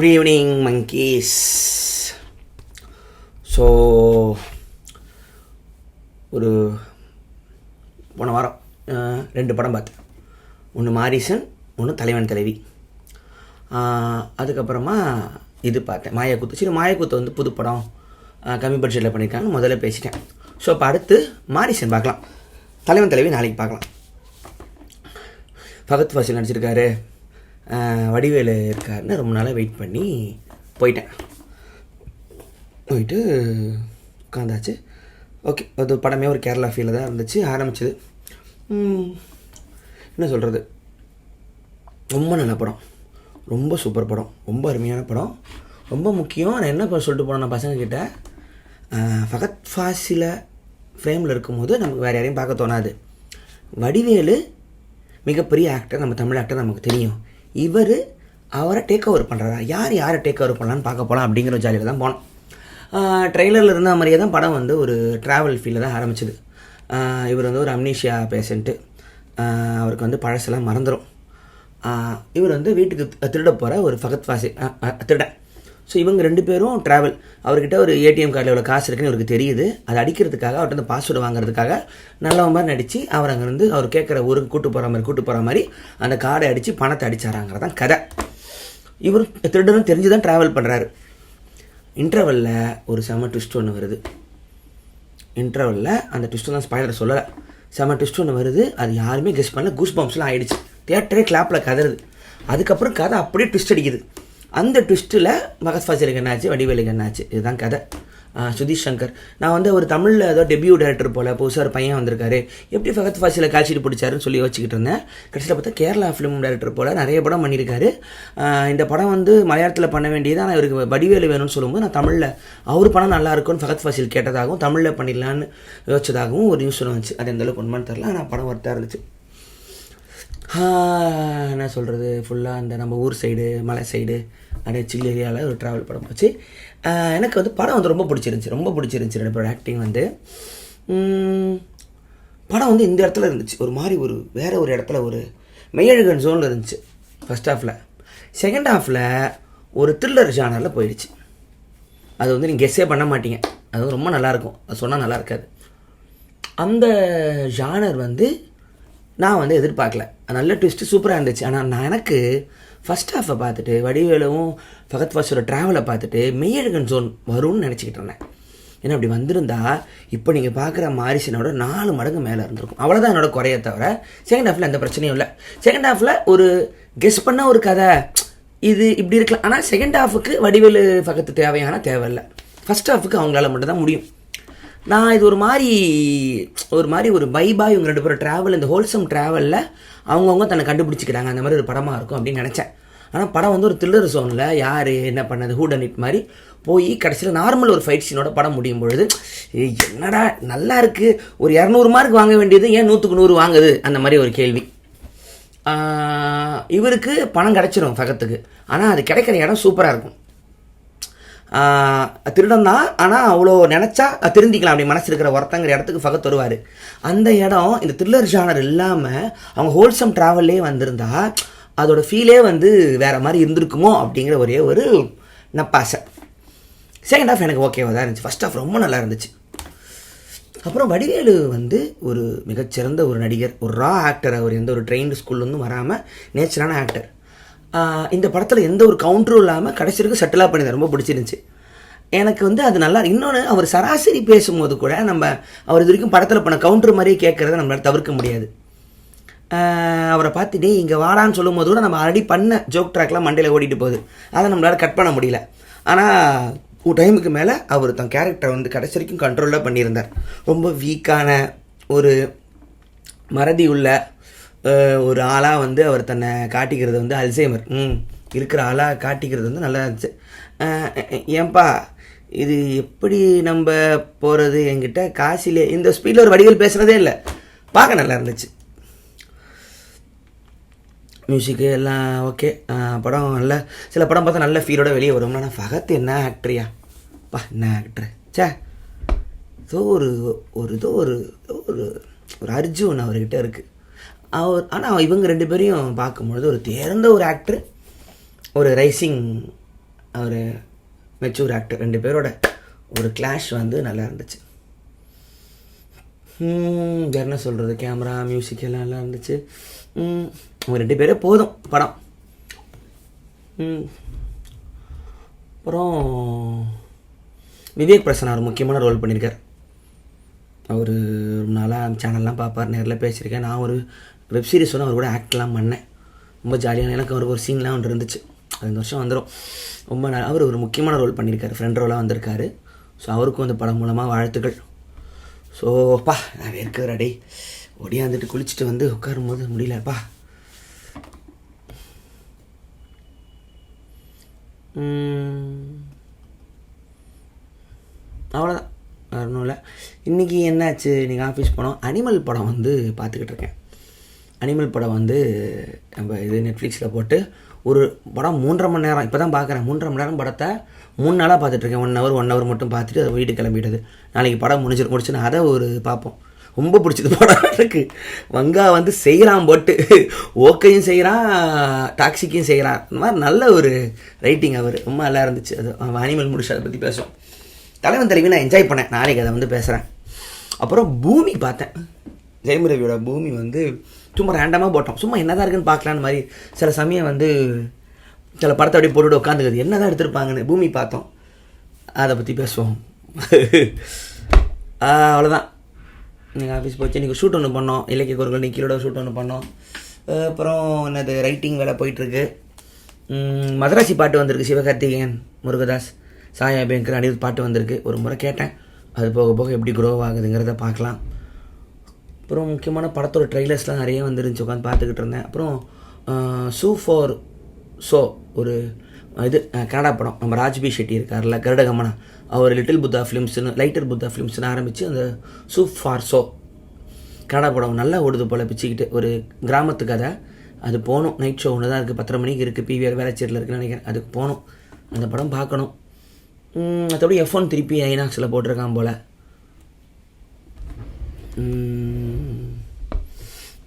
Good evening monkeys so ஒரு போன வாரம் ரெண்டு படம் பார்த்தேன். ஒன்று மாரிசன் ஒன்று தலைவன் தலைவி. அதுக்கப்புறமா இது பார்த்தேன். மாயக்கூத்து. சரி மாயக்கூத்து வந்து புது படம் கம்மி பட்ஜெட்டில் பண்ணியிருக்காங்க முதல்ல பேசிட்டேன். ஸோ இப்போ அடுத்து மாரிசன் பார்க்கலாம். தலைவன் தலைவி நாளைக்கு பார்க்கலாம். பகத் வாசி நடிச்சிருக்காரு. வடிவேலு இருக்காருன்னு ரொம்ப நாளாக வெயிட் பண்ணி போயிட்டேன். போயிட்டு உட்காந்தாச்சு. ஓகே அது படமே ஒரு கேரளா ஃபீலில் தான் இருந்துச்சு ஆரம்பிச்சது. என்ன சொல்கிறது ரொம்ப நல்ல படம். ரொம்ப சூப்பர் படம். ரொம்ப அருமையான படம். ரொம்ப முக்கியம். நான் என்ன ப- சொல்லிட்டு போனேன் பசங்கக்கிட்ட ஃபகத் ஃபாசில ஃப்ரேமில் இருக்கும்போது நமக்கு வேறு யாரையும் பார்க்க தோணாது. வடிவேலு மிகப்பெரிய ஆக்டர் நம்ம தமிழ் ஆக்டர் நமக்கு தெரியும். இவர் அவரை டேக் ஓவர் பண்ணுறாரா யார் யாரை டேக் ஓவர் பண்ணலான்னு பார்க்க போகலாம் அப்படிங்கிற ஜாலியில் தான் போனோம். ட்ரெய்லரில் இருந்த மாதிரியே தான் படம் வந்து ஒரு ட்ராவல் ஃபீலில் தான் ஆரம்பிச்சது. இவர் வந்து ஒரு அம்னீஷியா பேஷண்ட்டு அவருக்கு வந்து பழசெல்லாம் மறந்துடும் இவர் வந்து வீட்டுக்கு திருட போகிற ஒரு ஃபகத்வாசி அஹ், திருடன். ஸோ இவங்க ரெண்டு பேரும் ட்ராவல் அவர்கிட்ட ஒரு ஏடிஎம் கார்டில் எவ்வளோ காசு இருக்குன்னு இவருக்கு தெரியுது. அதை அடிக்கிறதுக்காக அவர்கிட்ட வந்து பாஸ்வேர்டு வாங்குறதுக்காக நல்லவன் மாதிரி நடித்து அவர் அங்கேருந்து அவர் கேட்குற ஊருக்கு கூட்டு போகிற மாதிரி கூட்டு போகிற மாதிரி அந்த கார்டை அடித்து பணத்தை அடிச்சாராங்கிறதான் கதை. இவர் திருடனும் தெரிஞ்சு தான் ட்ராவல் பண்ணுறாரு இன்டர்வலில் ஒரு செம ட்விஸ்ட் ஒன்று வருது. இன்டர்வலில் அந்த ட்விஸ்ட்டு தான் ஸ்பாய்லர் சொல்லலை. செம ட்விஸ்ட் ஒன்று வருது. அது யாருமே கெஸ் பண்ணல. கூஸ் பம்ப்ஸ்லாம் ஆகிடுச்சு தியேட்டரே கிளாப்பில் கதறுது. அதுக்கப்புறம் கதை அப்படியே ட்விஸ்ட் அடிக்குது. அந்த ட்விஸ்ட்டில் மகத் என்னாச்சு வடிவேலுக்கு என்னாச்சு இதுதான் கதை. சுதீஷ் சங்கர். நான் வந்து ஒரு தமிழில் ஏதோ டெபியூ டேரக்டர் போல் புதுசாக ஒரு பையன் வந்திருக்காரு. எப்படி ஃபகத் ஃபாசில காய்ச்சிட்டு பிடிச்சாருன்னு சொல்லி யோசிச்சுக்கிட்டு இருந்தேன். கடைசியில் பார்த்தா கேரளா ஃபிலிம் டைரக்டர் போல் நிறைய படம் பண்ணியிருக்காரு. இந்த படம் வந்து மலையாளத்தில் பண்ண வேண்டியது ஆனால் இவருக்கு வடிவேலு வேணும்னு சொல்லும்போது நான் தமிழில் அவர் படம் நல்லா இருக்கும்னு ஃபகத் ஃபாசில் கேட்டதாகவும் தமிழில் பண்ணிடலான்னு யோசிச்சதாகவும் ஒரு நியூஸ் வந்துச்சு. அது எந்தளவுக்கு உண்மைன்னு தெரில ஆனால் படம் ஒருத்தாக இருந்துச்சு. என்ன சொல்கிறது ஃபுல்லாக அந்த நம்ம ஊர் சைடு மலை சைடு அப்படியே சில் ஏரியாவில் ஒரு ட்ராவல் படம் போச்சு. எனக்கு வந்து படம் வந்து ரொம்ப பிடிச்சிருந்துச்சி. ரொம்ப பிடிச்சிருந்துச்சி ரெண்டு பேரும் ஆக்டிங் வந்து. படம் வந்து இந்த இடத்துல இருந்துச்சு. ஒரு மாதிரி ஒரு வேற ஒரு இடத்துல ஒரு மெய்யழகன் ஜோனில் இருந்துச்சு. ஃபஸ்ட் ஹாஃபில் செகண்ட் ஹாஃபில் ஒரு த்ரில்லர் ஜானரில் போயிடுச்சு. அது வந்து நீங்கள் கெஸ்ஸே பண்ண மாட்டீங்க. அது ரொம்ப நல்லாயிருக்கும். அது சொன்னால் நல்லா இருக்காது அந்த ஜானர் வந்து நான் வந்து எதிர்பார்க்கல. நல்ல ட்விஸ்ட்டு சூப்பராக இருந்துச்சு. ஆனால் நான் எனக்கு ஃபஸ்ட் ஹாஃபை பார்த்துட்டு வடிவேலவும் ஃபகத் ஃபாஸோட ட்ராவலை பார்த்துட்டு மெய்யழகன் ஜோன் வரும்னு நினச்சிக்கிட்டு இருந்தேன். ஏன்னா அப்படி வந்திருந்தா இப்போ நீங்கள் பார்க்குற மாரிசனோட நாலு மடங்கு மேலே இருந்திருக்கும். அவ்வளோதான் என்னோட குறைய தவிர செகண்ட் ஹாஃபில் எந்த பிரச்சனையும் இல்லை. செகண்ட் ஹாஃபில் ஒரு கெஸ் பண்ண ஒரு கதை. இது இப்படி இருக்கலாம். ஆனால் செகண்ட் ஹாஃபுக்கு வடிவேலு பக்கத்து தேவையான தேவையில்லை. ஃபஸ்ட் ஹாஃபுக்கு அவங்களால மட்டும்தான் முடியும். நான் இது ஒரு மாதிரி ஒரு மாதிரி ஒரு பைபாய் இவங்க ரெண்டு பேரும் ட்ராவல் இந்த ஹோல்சம் ட்ராவலில் அவங்கவுங்க தன்னை கண்டுபிடிச்சிக்கிறாங்க. அந்த மாதிரி ஒரு படமாக இருக்கும் அப்படின்னு நினச்சேன். ஆனால் படம் வந்து ஒரு த்ரில்லர் சோனில் யார் என்ன பண்ணது ஹூட் அண்ட் இட் மாதிரி போய் கடைசியில் நார்மல் ஒரு ஃபைட் சீனோட படம் முடியும் பொழுது என்னடா நல்லா இருக்குது ஒரு இரநூறு மார்க் வாங்க வேண்டியது ஏன் நூற்றுக்கு நூறு வாங்குது? அந்த மாதிரி ஒரு கேள்வி. இவருக்கு பணம் கிடைச்சிரும் ஃபகத்துக்கு ஆனால் அது கிடைக்கிற இடம் சூப்பராக இருக்கும். திருடன் தான் ஆனால் அவ்வளோ நினச்சா திருந்திக்கலாம் அப்படி மனசு இருக்கிற ஒருத்தங்கிற இடத்துக்கு ஃபகத் வருவார். அந்த இடம் இந்த த்ரில்லர் ஜானர் இல்லாமல் அவங்க ஹோல்சம் ட்ராவல்லே வந்திருந்தா அதோட ஃபீலே வந்து வேறு மாதிரி இருந்திருக்குமோ அப்படிங்கிற ஒரே ஒரு நப்பாசை. செகண்ட் ஆஃப் எனக்கு ஓகேவாக தான் இருந்துச்சு. ஃபஸ்ட் ஆஃப் ரொம்ப நல்லா இருந்துச்சு. அப்புறம் வடிவேலு வந்து ஒரு மிகச்சிறந்த ஒரு நடிகர் ஒரு ரா ஆக்டர் அவர் எந்த ஒரு ட்ரெயின்டு ஸ்கூல்லேருந்து வராமல் நேச்சரான ஆக்டர் இந்த படத்தில் எந்த ஒரு கவுண்டரும் இல்லாமல் கடைசி வரைக்கும் செட்டிலாக பண்ணி ரொம்ப பிடிச்சிருந்துச்சு. எனக்கு வந்து அது நல்லா இன்னொன்று அவர் சராசரி பேசும்போது கூட நம்ம அவர் இது வரைக்கும் படத்தில் பண்ண கவுண்டர் மாதிரியே கேட்குறத நம்மளால் தவிர்க்க முடியாது. அவரை பார்த்துட்டு இங்கே வாடான்னு சொல்லும் போது கூட நம்ம ஆல்ரெடி பண்ண ஜோக் ட்ராக்லாம் மண்டையில் ஓடிட்டு போகுது. அதை நம்மளால் கட் பண்ண முடியல. ஆனால் ஒரு டைமுக்கு மேலே அவர் தன் கேரக்டரை வந்து கடைசி வரைக்கும் கண்ட்ரோலாக பண்ணியிருந்தார். ரொம்ப வீக்கான ஒரு மறதி உள்ள ஒரு ஆளாக வந்து அவர் தன்னை காட்டிக்கிறது வந்து அல்சைமர். ம் இருக்கிற ஆளாக காட்டிக்கிறது வந்து நல்லா இருந்துச்சு. ஏன்பா இது எப்படி நம்ம போகிறது என்கிட்ட காசிலே இந்த ஸ்பீடில் ஒரு வடிவில் பேசுகிறதே இல்லை. பார்க்க நல்லா இருந்துச்சு. மியூசிக்கு எல்லாம் ஓகே படம் நல்ல சில படம் பார்த்தா நல்ல ஃபீலோட வெளியே வரும் ஆனால் ஃபகத் என்ன ஆக்டரியா பா என்ன ஆக்டர் சே ஏதோ ஒரு ஒரு ஏதோ ஒரு ஏதோ ஒரு ஒரு அர்ஜுன் அவர்கிட்ட இருக்குது அவர் ஆனால் இவங்க ரெண்டு பேரையும் பார்க்கும்பொழுது ஒரு தேர்ந்த ஒரு ஆக்டர் ஒரு ரைசிங் ஒரு மெச்சூர் ஆக்டர் ரெண்டு பேரோட ஒரு கிளாஷ் வந்து நல்லா இருந்துச்சு. என்ன சொல்கிறது கேமரா மியூசிக் எல்லாம் நல்லா இருந்துச்சு. அவங்க ரெண்டு பேரே போதும் படம். அப்புறம் விவேக் பிரசன்னா ஒரு முக்கியமான ரோல் பண்ணியிருக்கார். அவர் ரொம்ப நாளாக சேனல்லாம் பார்ப்பார். நேரில் பேசியிருக்கேன். நான் ஒரு வெப் சீரிஸ் வந்து அவர் கூட ஆக்ட்லாம் பண்ணேன். ரொம்ப ஜாலியான எனக்கு அவருக்கு ஒரு சீன்லாம் ஒன்று இருந்துச்சு. அது இந்த வருஷம் வந்துடும் ரொம்ப ந- அவர் ஒரு முக்கியமான ரோல் பண்ணியிருக்காரு. ஃப்ரெண்ட் ரோலாக வந்திருக்காரு. ஸோ அவருக்கும் அந்த படம் மூலமாக வாழ்த்துக்கள். ஸோ நான் வேர்க்கிற அடி ஒடியாந்துட்டு குளிச்சுட்டு வந்து உட்காரும்போது முடியலப்பா அவ்வளோதான் வேற ஒன்றும் இல்லை. இன்றைக்கி என்னாச்சு? இன்றைக்கி ஆஃபீஸ் போனோம். அனிமல் படம் வந்து பார்த்துக்கிட்டு இருக்கேன். அனிமல் படம் வந்து நம்ம இது நெட்ஃப்ளிக்ஸில் போட்டு ஒரு படம் மூன்றரை மணி நேரம் இப்போ தான் பார்க்குறேன் மூன்றரை மணி நேரம் படத்தை மூணு நாளாக பார்த்துட்ருக்கேன் ஒன் ஹவர் ஒன் ஹவர் மட்டும் பார்த்துட்டு அதை வீட்டுக்கு கிளம்பிடுது. நாளைக்கு படம் முடிஞ்சிரு முடிச்சுன்னு அதை ஒரு பார்ப்போம். ரொம்ப பிடிச்சது படம் எனக்கு வங்கா வந்து செய்கிறான் போட்டு. ஓக்கையும் செய்கிறான் டாக்ஸிக்கையும் செய்கிறான் இந்த மாதிரி நல்ல ஒரு ரைட்டிங் அவர். ரொம்ப நல்லா இருந்துச்சு. அது அனிமல் முடிச்சு அதை பற்றி பேசுவோம். தலைவன் தலைவி நான் என்ஜாய் பண்ணேன். நாளைக்கு அதை வந்து பேசுகிறேன் அப்புறம் பூமி பார்த்தேன். ஜெயம் ரவியோட பூமி வந்து சும்மா ரேண்டமாக போட்டோம். சும்மா என்னதான் இருக்குன்னு பார்க்கலான்னு மாதிரி சில சமயம் வந்து சில படத்தை அப்படியே போட்டுட்டு உட்காந்துக்குது என்ன தான் எடுத்திருப்பாங்கன்னு பூமி பார்த்தோம். அதை பற்றி பேசுவோம். அவ்வளோதான் நீங்கள் ஆஃபீஸ் போச்சு. இன்றைக்கி ஷூட் ஒன்று பண்ணோம். இலக்கிய குரல் நிக்கிலோட ஷூட் ஒன்று பண்ணோம். அப்புறம் என்னது ரைட்டிங் வேலை போயிட்டுருக்கு. மதராசி பாட்டு வந்திருக்கு. சிவகார்த்திகேயன் முருகதாஸ் சாயா பேங்கர் அனிருத் பாட்டு வந்திருக்கு. ஒரு முறை கேட்டேன். அது போக போக எப்படி க்ரோ ஆகுதுங்கிறத பார்க்கலாம். அப்புறம் முக்கியமான படத்தோட ட்ரைலர்ஸ்லாம் நிறைய வந்துருந்துச்சு உட்காந்து பார்த்துக்கிட்டு இருந்தேன். அப்புறம் சூ ஃபார் ஷோ ஒரு இது கனடா படம். நம்ம ராஜ்பி ஷெட்டி இருக்கார்ல கருடகமனா. அவர் லிட்டில் புத்தா ஃபிலிம்ஸ்னு லைட்டர் புத்தா ஃபிலிம்ஸ்னு ஆரம்பித்து அந்த சூ ஃபார் ஷோ கனடா படம் நல்லா ஓடுது போல் பிச்சுக்கிட்டு. ஒரு கிராமத்து கதை. அது போகணும். நைட் ஷோ ஒன்று தான் இருக்குது பத்தரை மணிக்கு இருக்குது பிவிஆர் வேலைச்சேரியில் இருக்குன்னு நினைக்கிறேன். அதுக்கு போகணும். அந்த படம் பார்க்கணும். அதோடய மற்றபடி எஃப் ஒன் திருப்பி ஐநாக்ஸில் போட்டிருக்கான் போல்.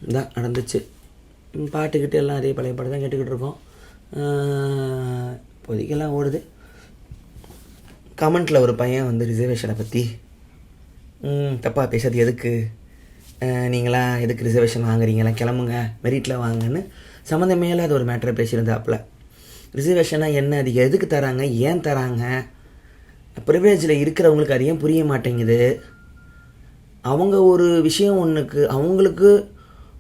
தான் இதான் நடந்துச்சு பாட்டுக்கிட்டு எல்லாம் அதே பழைய பாட்டு தான் கேட்டுக்கிட்டு இருக்கோம் இப்போதைக்கெல்லாம் ஓடுது. கமெண்ட்டில் ஒரு பையன் வந்து ரிசர்வேஷனை பற்றி தப்பாக பேசுறது எதுக்கு? நீங்களாம் நீங்களா எதுக்கு ரிசர்வேஷன் வாங்குறீங்களா கிளம்புங்க மெரிட்டில் வாங்கன்னு சம்மந்தமே இல்லாத ஒரு மேட்டரை பேசியிருந்தாப்புல. ரிசர்வேஷனாக என்ன? அது எதுக்கு தராங்க? ஏன் தராங்க? ப்ரிவிலேஜில் இருக்கிறவங்களுக்கு அது ஏன் புரிய மாட்டேங்குது? அவங்க ஒரு விஷயம் ஒன்றுக்கு அவங்களுக்கு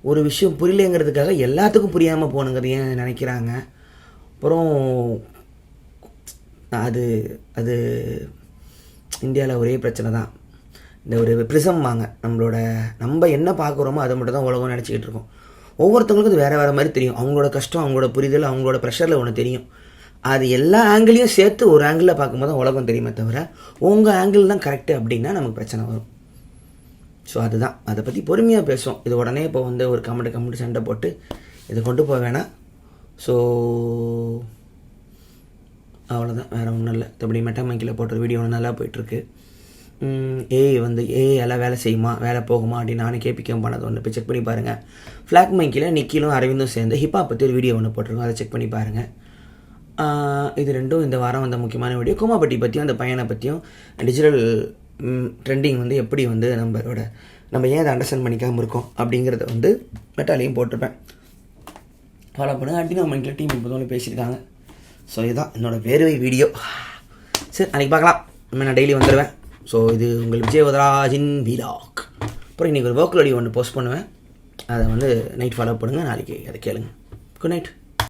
ஒரு விஷயம் புரியலைங்கிறதுக்காக எல்லாத்துக்கும் புரியாமல் போகணுங்கிறது ஏன் நினைக்கிறாங்க? அப்புறம் அது அது இந்தியாவில் ஒரே பிரச்சனை தான். இந்த ஒரு ப்ரிசம் வாங்க. நம்மளோட நம்ம என்ன பார்க்குறோமோ அதை மட்டும் தான் உலகம் நினச்சிக்கிட்டு இருக்கோம். ஒவ்வொருத்தவங்களுக்கும் அது வேறு வேறு மாதிரி தெரியும். அவங்களோட கஷ்டம் அவங்களோட புரிதல் அவங்களோட ப்ரெஷரில் ஒன்று தெரியும். அது எல்லா ஆங்கிளையும் சேர்த்து ஒரு ஆங்கிளில் பார்க்கும்போது தான் உலகம் தெரியுமே தவிர உங்கள் ஆங்கிள் தான் கரெக்டு அப்படின்னா நமக்கு பிரச்சனை வரும். ஸோ அதுதான். அதை பற்றி பொறுமையாக பேசுவோம். இது உடனே இப்போ வந்து ஒரு கமெண்ட் கமெண்ட் சண்டை போட்டு இதை கொண்டு போக வேணாம். ஸோ அவ்வளோதான் வேறு ஒன்றும் இல்லை. மற்றபடி மெட்டாமைக்கில் போட்ட வீடியோ ஒன்று நல்லா போயிட்டுருக்கு. ஏஐ வந்து ஏஐ எல்லாம் வேலை செய்யுமா? வேலை போகுமா? அப்படின்னு நானும் கேபிக்கம் பண்ணது ஒன்று போய் செக் பண்ணி பாருங்கள் ஃப்ளாக் மைக்கில் நிக்கிலும் அரவிந்தும் சேர்ந்து ஹிப்பா பற்றி ஒரு வீடியோ ஒன்று போட்டிருக்கோம். அதை செக் பண்ணி பாருங்கள் இது ரெண்டும் இந்த வாரம் வந்த முக்கியமான வீடியோ கோமாப்பட்டி பற்றியும் அந்த பையனை பற்றியும் டிஜிட்டல் ட்ரெண்டிங் வந்து எப்படி வந்து நம்மளோட நம்ம ஏன் அதை அண்டர்ஸ்டாண்ட் பண்ணிக்காமல் இருக்கோம் அப்படிங்கிறத வந்து மெட்டாலையும் போட்டிருப்பேன். ஃபாலோ பண்ணுங்க. அட்டினா மைண்டில் டீம் இப்போ தான் பேசியிருக்காங்க. ஸோ இதுதான் என்னோடய வேர்வை வீடியோ சரி அன்றைக்கி பார்க்கலாம். நம்ம நான் டெய்லி வந்துடுவேன் ஸோ இது உங்கள் விஜயவதராஜின் வீலாக் அப்புறம் இன்றைக்கி ஒரு ஒர்க் வீடியோ ஒன்று போஸ்ட் பண்ணுவேன். அதை வந்து நைட் ஃபாலோ பண்ணுங்கள் நாளைக்கு அதை கேளுங்க. Good night